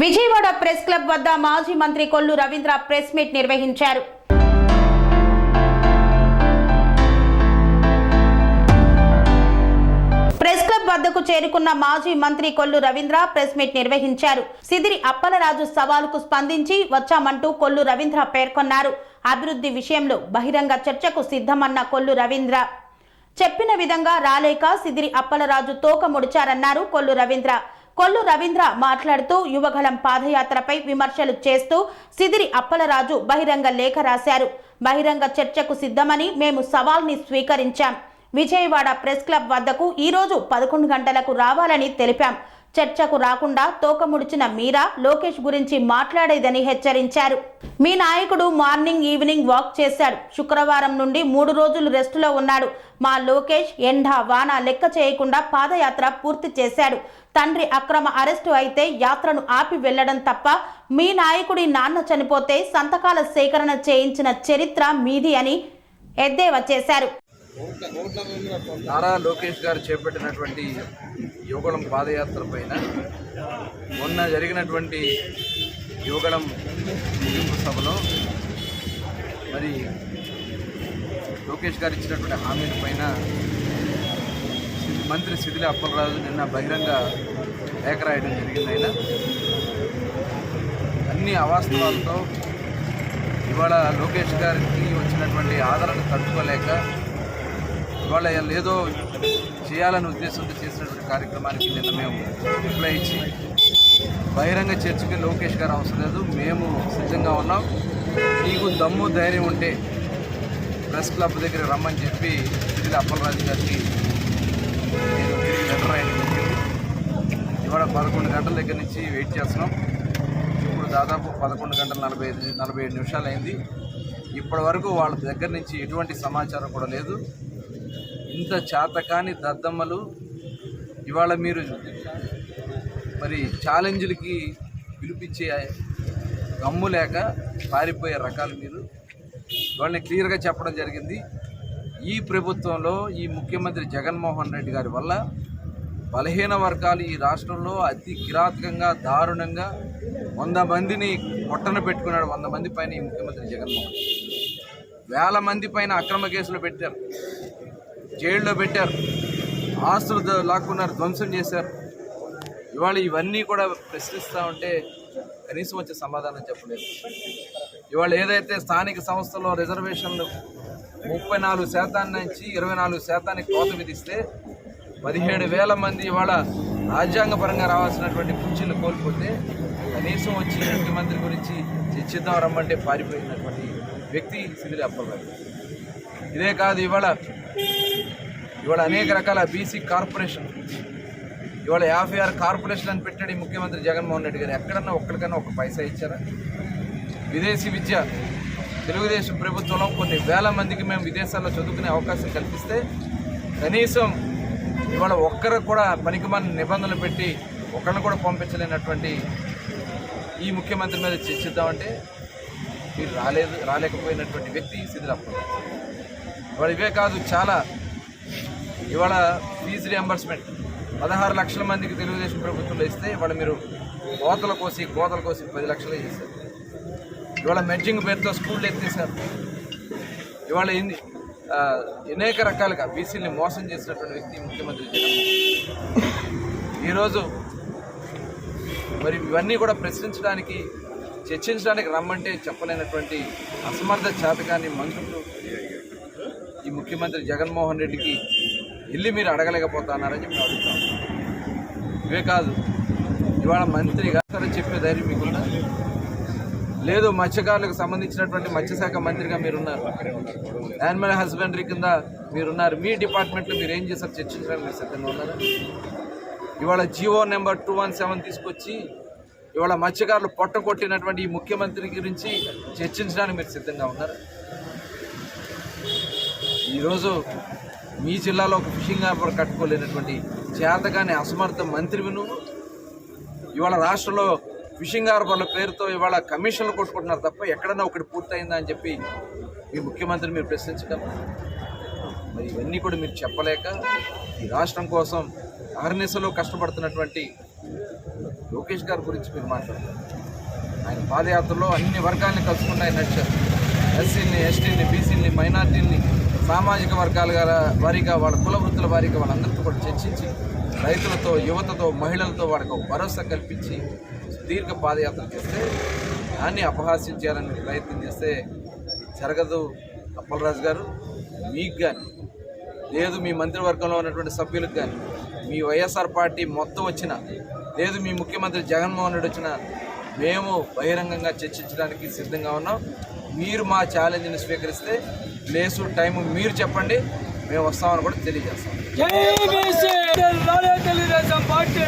Vijayawada press club వద్ద మాజీ మంత్రి కొల్లు రవీంద్ర ప్రెస్ మీట్ నిర్వహించారు. ప్రెస్ క్లబ్ వద్దకు చేరుకున్న మాజీ మంత్రి కొల్లు రవీంద్ర ప్రెస్ మీట్ నిర్వహించారు. సిదిరి అప్పలరాజు సవాలుకు స్పందించి వచ్చామంటూ కొల్లు రవీంద్ర పేర్కొన్నారు. అభివృద్ధి విషయంలో బహిరంగ చర్చకు సిద్ధమన్న కొల్లు రవీంద్ర. చెప్పిన విధంగా రాలేక సిదిరి అప్పలరాజు తోక ముడిచారన్నారు కొల్లు రవీంద్ర. కొల్లు రవీంద్ర మాట్లాడుతూ యువగలం పాదయాత్రపై విమర్శలు చేస్తూ సిదిరి అప్పలరాజు బహిరంగ లేఖ రాశారు. బహిరంగ చర్చకు సిద్ధమని మేము సవాల్ని స్వీకరించాం. విజయవాడ ప్రెస్ క్లబ్ వద్దకు ఈరోజు పదకొండు గంటలకు రావాలని తెలిపాం. చర్చకు రాకుండా తోకముడిచిన మీరా లోకేష్ గురించి మాట్లాడేదని హెచ్చరించారు. మీ నాయకుడు మార్నింగ్ ఈవినింగ్ వాక్ చేశాడు. శుక్రవారం నుండి మూడు రోజులు రెస్టులో ఉన్నాడు. మా లోకేష్ ఎండ వాన లెక్క చేయకుండా పాదయాత్ర పూర్తి చేశాడు. తండ్రి అక్రమ అరెస్టు అయితే యాత్రను ఆపి వెళ్ళడం తప్ప మీ నాయకుడి నాన్న చనిపోతే సంతకాల సేకరణ చేయించిన చరిత్ర మీది అని ఎద్దేవా చేశారు. నారా లోకేష్ గారు చేపట్టినటువంటి యువగళం పాదయాత్ర పైన మొన్న జరిగినటువంటి యువగళం ముగింపు సభలో మరి లోకేష్ గారు ఇచ్చినటువంటి హామీల పైన మంత్రి శిథిల అప్పలరాజు నిన్న బహిరంగ లేఖ రాయడం జరిగింది ఆయన. అన్ని అవాస్తవాలతో ఇవాళ లోకేష్ గారికి వచ్చినటువంటి ఆదరణ తట్టుకోలేక ఇవాళ ఏదో చేయాలనే ఉద్దేశంతో చేసినటువంటి కార్యక్రమానికి నిన్న మేము రిప్లై ఇచ్చి బహిరంగ చర్చకి లోకేష్ గారు అవసరం లేదు. మేము సిద్ధంగా ఉన్నాం. నీకు దమ్ము ధైర్యం ఉంటే ప్రెస్ క్లబ్ దగ్గర రమ్మని చెప్పి తిరిగి అప్పలరాజు గారికి లెటర్ ఇవాళ పదకొండు గంటల దగ్గర నుంచి వెయిట్ చేస్తున్నాం. ఇప్పుడు దాదాపు పదకొండు గంటల నలభై ఐదు నలభై ఏడు నిమిషాలు అయింది ఇప్పటి వరకు వాళ్ళ దగ్గర నుంచి ఎటువంటి సమాచారం కూడా లేదు. ఇంత చేతకాని దద్దమ్మలు ఇవాళ మీరు మరి ఛాలెంజ్లకి పిలిపించే గమ్ము లేక పారిపోయే రకాలు మీరు. వాళ్ళని క్లియర్గా చెప్పడం జరిగింది. ఈ ప్రభుత్వంలో ఈ ముఖ్యమంత్రి జగన్మోహన్ రెడ్డి గారి వల్ల బలహీన వర్గాలు ఈ రాష్ట్రంలో అతి కిరాతకంగా దారుణంగా వంద మందిని పొట్టన పెట్టుకున్నాడు. వంద మంది పైన ఈ ముఖ్యమంత్రి జగన్మోహన్ వేల మంది పైన అక్రమ కేసులు పెట్టారు. జైల్లో పెట్టారు. ఆస్తులు లాక్కున్నారు. ధ్వంసం చేశారు. ఇవాళ ఇవన్నీ కూడా ప్రశ్నిస్తూ ఉంటే కనీసం వచ్చే సమాధానం చెప్పలేదు. ఇవాళ ఏదైతే స్థానిక సంస్థలో రిజర్వేషన్లు ముప్పై నాలుగు శాతాన్ని నుంచి ఇరవై నాలుగు శాతానికి కోత విధిస్తే పదిహేడు వేల మంది ఇవాళ రాజ్యాంగపరంగా రావాల్సినటువంటి కుర్చీలు కోల్పోతే కనీసం వచ్చి ముఖ్యమంత్రి గురించి చర్చిద్దాం రమ్మంటే పారిపోయినటువంటి వ్యక్తి సిదిరి అప్పలరాజు ఇదే కాదు ఇవాళ ఇవాళ అనేక రకాల బీసీ కార్పొరేషన్ ఇవాళ యాభై ఆరు కార్పొరేషన్ అని పెట్టాడు ముఖ్యమంత్రి జగన్మోహన్ రెడ్డి గారు. ఎక్కడన్నా ఒక్కడికన్నా ఒక పైసా ఇచ్చారా? విదేశీ విద్య తెలుగుదేశం ప్రభుత్వంలో కొన్ని వేల మందికి మేము విదేశాల్లో చదువుకునే అవకాశం కల్పిస్తే కనీసం ఇవాళ ఒక్కరు కూడా పనికిమాలిన నిబంధనలు పెట్టి ఒకరిని కూడా పంపించలేనటువంటి ఈ ముఖ్యమంత్రి మీద చర్చిద్దామంటే మీరు రాలేదు రాలేకపోయినటువంటి వ్యక్తి సిద్ధులప్ప ఇవాళ ఇవే కాదు చాలా ఇవాళ ఫీజు రియంబర్స్మెంట్ పదహారు లక్షల మందికి తెలుగుదేశం ప్రభుత్వంలో ఇస్తే ఇవాళ మీరు కోతల కోసి కోతల కోసి పది లక్షలే చేశారు ఇవాళ మెడ్జింగ్ పేరుతో స్కూళ్ళు ఎత్తేసారు. ఇవాళ ఏంది అనేక రకాలుగా బీసీని మోసం చేసినటువంటి వ్యక్తి ముఖ్యమంత్రి జగన్. ఈరోజు మరి ఇవన్నీ కూడా ప్రశ్నించడానికి చర్చించడానికి రమ్మంటే చెప్పలేనటువంటి అసమర్థ చాతకాన్ని మంత్రులు ఈ ముఖ్యమంత్రి జగన్మోహన్ రెడ్డికి వెళ్ళి మీరు అడగలేకపోతున్నారని చెప్పి అడుగుతాం. ఇవే కాదు ఇవాళ మంత్రి గారు చెప్పే ధైర్యం మీకు లేదు మత్స్యకారులకు సంబంధించినటువంటి మత్స్యశాఖ మంత్రిగా మీరున్నారు. యానిమల్ హస్బెండరీ కింద మీరున్నారు. మీ డిపార్ట్మెంట్లో మీరు ఏం చేశారు? చర్చించడానికి మీరు సిద్ధంగా ఉన్నారా? ఇవాళ GO number two one seven తీసుకొచ్చి ఇవాళ మత్స్యకారులు పొట్ట కొట్టినటువంటి ఈ ముఖ్యమంత్రి గురించి చర్చించడానికి మీరు సిద్ధంగా ఉన్నారు? ఈరోజు మీ జిల్లాలో ఒక ఫిషింగ్ హార్బర్ కట్టుకోలేనటువంటి చేతగానే అసమర్థ మంత్రివి నువ్వు. ఇవాళ రాష్ట్రంలో ఫిషింగ్ హార్బర్ల పేరుతో ఇవాళ కమిషన్లు కొట్టుకుంటున్నారు తప్ప ఎక్కడన్నా ఒకటి పూర్తయిందా అని చెప్పి మీ ముఖ్యమంత్రి మీరు ప్రశ్నించగలరు మరి ఇవన్నీ కూడా మీరు చెప్పలేక ఈ రాష్ట్రం కోసం అహర్నిశలో కష్టపడుతున్నటువంటి లోకేష్ గారి గురించి మీరు మాట్లాడతారు. ఆయన పాదయాత్రలో అన్ని వర్గాల్ని కలుసుకుంటూ ఆయన నడిచారు. ఎస్సీని ఎస్టీని బీసీని మైనార్టీని సామాజిక వర్గాల వారీగా వాళ్ళ కుల వృత్తుల వారీగా వాళ్ళందరితో కూడా చర్చించి రైతులతో యువతతో మహిళలతో వాడికి భరోసా కల్పించి సుదీర్ఘ పాదయాత్ర చేస్తే దాన్ని అపహాస్యం చేయాలని ప్రయత్నం చేస్తే జరగదు అప్పలరాజు గారు. మీకు కానీ లేదు మీ మంత్రివర్గంలో ఉన్నటువంటి సభ్యులకు కానీ మీ వైఎస్ఆర్ పార్టీ మొత్తం వచ్చిన లేదు మీ ముఖ్యమంత్రి జగన్మోహన్ రెడ్డి వచ్చిన మేము బహిరంగంగా చర్చించడానికి సిద్ధంగా ఉన్నాం. మీరు మా ఛాలెంజ్ని స్వీకరిస్తే ప్లేసు టైము మీరు చెప్పండి. మేము వస్తామని కూడా తెలియజేస్తాం. జై బీసీ! లాలే తెలుగుదేశం పార్టీ!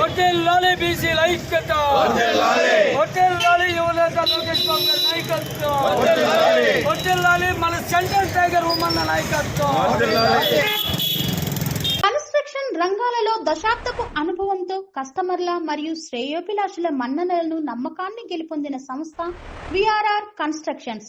హోటల్ లాలే బీసీ ఐక్యత! హోటల్ లాలే! యువనేత లోకేష్ బాబు గారి నాయకత్వం! హోటల్ లాలే! మన సెంట్రల్ టైగర్ ఉమ్మన్న నాయకత్వం! కన్స్ట్రక్షన్ రంగాలలో దశాబ్దపు అనుభవంతో కస్టమర్ల మరియు శ్రేయోభిలాషుల మన్ననలను నమ్మకాన్ని గెలుపొందిన సంస్థ VRR constructions.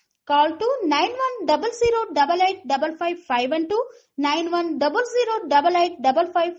Call to 91008855 and to five.